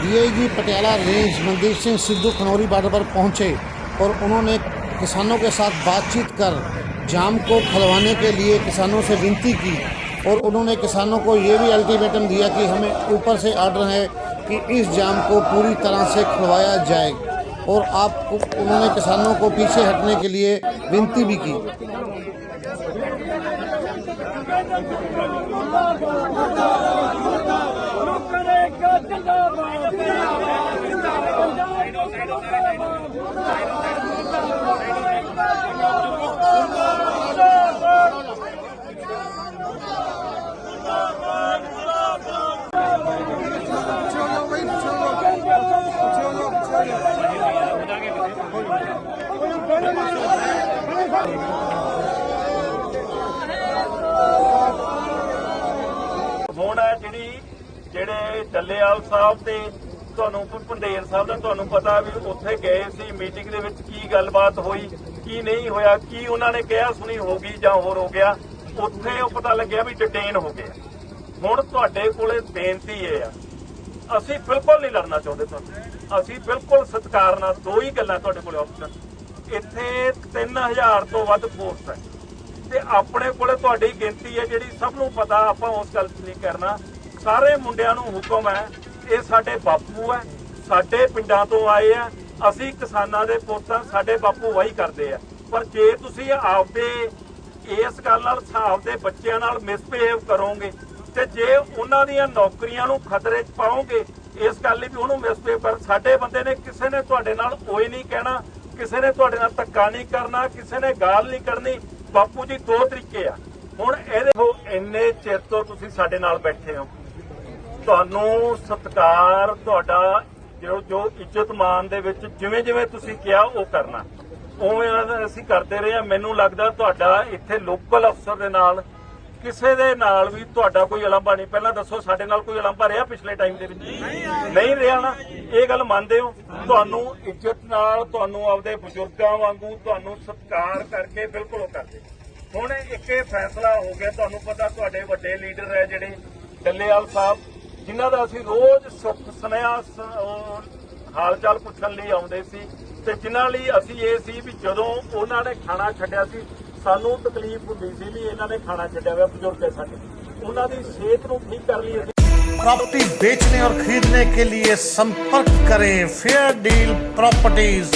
Patiala range Mandeep Singh Sidhu Khanauri border पर पहुँचे और उन्होंने किसानों के साथ बातचीत कर जाम को खुलवाने के लिए किसानों से विनती की और उन्होंने किसानों को ये भी अल्टीमेटम दिया कि हमें ऊपर से ऑर्डर है कि इस जाम को पूरी तरह से खुलवाया जाए और आप उन्होंने किसानों को पीछे हटने के लिए विनती भी की। ਹੁਣ ਜਿਹੜੀ ਜਿਹੜੇ ਡੱਲੇਵਾਲ ਸਾਹਿਬ ਤੇ ਤੁਹਾਨੂੰ ਭੰਡੇਰ ਸਾਹਿਬ ਦਾ ਤੁਹਾਨੂੰ ਪਤਾ ਵੀ ਉੱਥੇ ਗਏ ਸੀ ਮੀਟਿੰਗ ਦੇ ਵਿੱਚ ਕੀ ਗੱਲਬਾਤ ਹੋਈ, ਕੀ ਨਹੀਂ ਹੋਇਆ, ਕੀ ਉਹਨਾਂ ਨੇ ਕਿਹਾ ਸੁਣੀ ਹੋਗੀ ਜਾਂ ਹੋਰ ਹੋ ਗਿਆ, ਉੱਥੇ ਉਹ ਪਤਾ ਲੱਗਿਆ ਵੀ ਡਿਟੇਨ ਹੋ ਗਿਆ ਹੁਣ ਤੁਹਾਡੇ ਕੋਲੇ ਬੇਨਤੀ ਇਹ ਆ ਅਸੀਂ ਬਿਲਕੁਲ ਨਹੀਂ ਲੜਨਾ ਚਾਹੁੰਦੇ ਤੁਹਾਨੂੰ। ਅਸੀਂ ਬਿਲਕੁਲ ਸਤਿਕਾਰ ਨਾਲ ਦੋ ਹੀ ਗੱਲਾਂ ਤੁਹਾਡੇ ਕੋਲੇ ਆਪਸ਼ਨ ਇੱਥੇ 3000 ਤੋਂ ਵੱਧ ਫੋਰਸ ਹੈ। ਤੇ ਆਪਣੇ ਕੋਲੇ ਤੁਹਾਡੀ ਗਿਣਤੀ ਹੈ ਜਿਹੜੀ ਸਭ ਨੂੰ ਪਤਾ, ਆਪਾਂ ਉਸ ਗੱਲ 'ਚ ਨਹੀਂ ਕਰਨਾ। ਸਾਰੇ ਮੁੰਡਿਆਂ ਨੂੰ ਹੁਕਮ ਹੈ, ਇਹ ਸਾਡੇ ਬਾਪੂ ਹੈ, ਸਾਡੇ ਪਿੰਡਾਂ ਤੋਂ ਆਏ ਆ। ਅਸੀਂ ਕਿਸਾਨਾਂ ਦੇ ਪੁੱਤ ਆ, ਸਾਡੇ ਬਾਪੂ ਵਾਹੀ ਕਰਦੇ ਆ। ਪਰ ਜੇ ਤੁਸੀਂ ਆਪਦੇ ਇਸ ਗੱਲ ਨਾਲ, ਆਪਦੇ ਬੱਚਿਆਂ ਨਾਲ ਮਿਸਬਿਹੇਵ ਕਰੋਗੇ ਤੇ ਜੇ ਉਹਨਾਂ ਦੀਆਂ ਨੌਕਰੀਆਂ ਨੂੰ ਖਤਰੇ 'ਚ ਪਾਓਗੇ, ਇਸ ਗੱਲ ਲਈ ਵੀ ਉਹਨੂੰ ਮਿਸਬਿਹੇਵ ਕਰ ਸਾਡੇ ਬੰਦੇ ਨੇ ਕਿਸੇ ਨੇ ਤੁਹਾਡੇ ਨਾਲ ਕੋਈ ਨਹੀਂ ਕਹਿਣਾ, ਕਿਸੇ ਨੇ ਤੁਹਾਡੇ ਨਾਲ ਧੱਕਾ ਨਹੀਂ ਕਰਨਾ, ਕਿਸੇ ਨੇ ਗਾਲ ਨਹੀਂ ਕਰਨੀ, ਬਾਪੂ ਜੀ ਦੋ ਤਰੀਕੇ ਆ। ਹੁਣ ਇਹਦੇ ਹੋ ਇੰਨੇ ਚਿਰ ਤੋਂ ਤੁਸੀਂ ਸਾਡੇ ਨਾਲ ਬੈਠੇ ਹੋ। ਤੁਹਾਨੂੰ ਸਤਿਕਾਰ ਤੁਹਾਡਾ, ਜੋ ਜੋ ਇੱਜ਼ਤ ਮਾਨ ਦੇ ਵਿੱਚ ਜਿਵੇਂ ਜਿਵੇਂ ਤੁਸੀਂ ਕਿਹਾ, ਉਹ ਕਰਨਾ। ਉਵੇਂ ਅਸੀਂ ਕਰਦੇ ਰਹੇ ਆ ਮੈਨੂੰ ਲੱਗਦਾ ਤੁਹਾਡਾ ਇੱਥੇ ਲੋਕਲ ਅਫਸਰ ਦੇ ਨਾਲ ਕਿਸੇ ਦੇ ਨਾਲ ਵੀ ਤੁਹਾਡਾ ਕੋਈ ਅਲੰਭਾ ਨਹੀਂ। ਪਹਿਲਾਂ ਦੱਸੋ, ਸਾਡੇ ਨਾਲ ਕੋਈ ਅਲੰਭਾ ਰਿਹਾ ਪਿਛਲੇ ਟਾਈਮ ਦੇ ਵਿੱਚ? ਨਹੀਂ ਰਿਹਾ ਨਾ। ਇਹ ਗੱਲ ਮੰਨਦੇ ਹੋ? ਤੁਹਾਨੂੰ ਇੱਜ਼ਤ ਨਾਲ ਤੁਹਾਨੂੰ ਆਪਦੇ ਬਜ਼ੁਰਗਾਂ ਵਾਂਗੂ ਤੁਹਾਨੂੰ ਸਤਿਕਾਰ ਕਰਕੇ ਬਿਲਕੁਲ ਉਹ ਕਰਦੇ। ਹੁਣ ਇੱਕ ਇਹ ਫੈਸਲਾ ਹੋ ਗਿਆ, ਤੁਹਾਨੂੰ ਪਤਾ ਤੁਹਾਡੇ ਵੱਡੇ ਲੀਡਰ ਹੈ ਜਿਹੜੇ ਡੱਲੇਵਾਲ ਸਾਹਿਬ, ਜਿਨ੍ਹਾਂ ਦਾ ਅਸੀਂ ਰੋਜ਼ ਸੁੱਖ ਸੁਨੇਹਾ ਸ- ਹਾਲ ਚਾਲ ਪੁੱਛਣ ਲਈ ਆਉਂਦੇ ਸੀ ਤੇ ਜਿਨ੍ਹਾਂ ਲਈ ਅਸੀਂ ਇਹ ਸੀ ਵੀ ਜਦੋਂ ਉਹਨਾਂ ਨੇ ਖਾਣਾ ਛੱਡਿਆ ਸੀ ਸਾਨੂੰ ਤਕਲੀਫ ਹੁੰਦੀ ਸੀ ਵੀ ਇਹਨਾਂ ਨੇ ਖਾਣਾ ਛੱਡਿਆ ਹੋਇਆ ਬਜ਼ੁਰਗ ਹੈ ਸਾਡੇ ਉਹਨਾਂ ਦੀ ਸਿਹਤ ਨੂੰ ਠੀਕ ਕਰ ਲਈ ਅਸੀਂ प्रॉपर्टी बेचने और खरीदने के लिए संपर्क करें फेयर डील प्रॉपर्टीज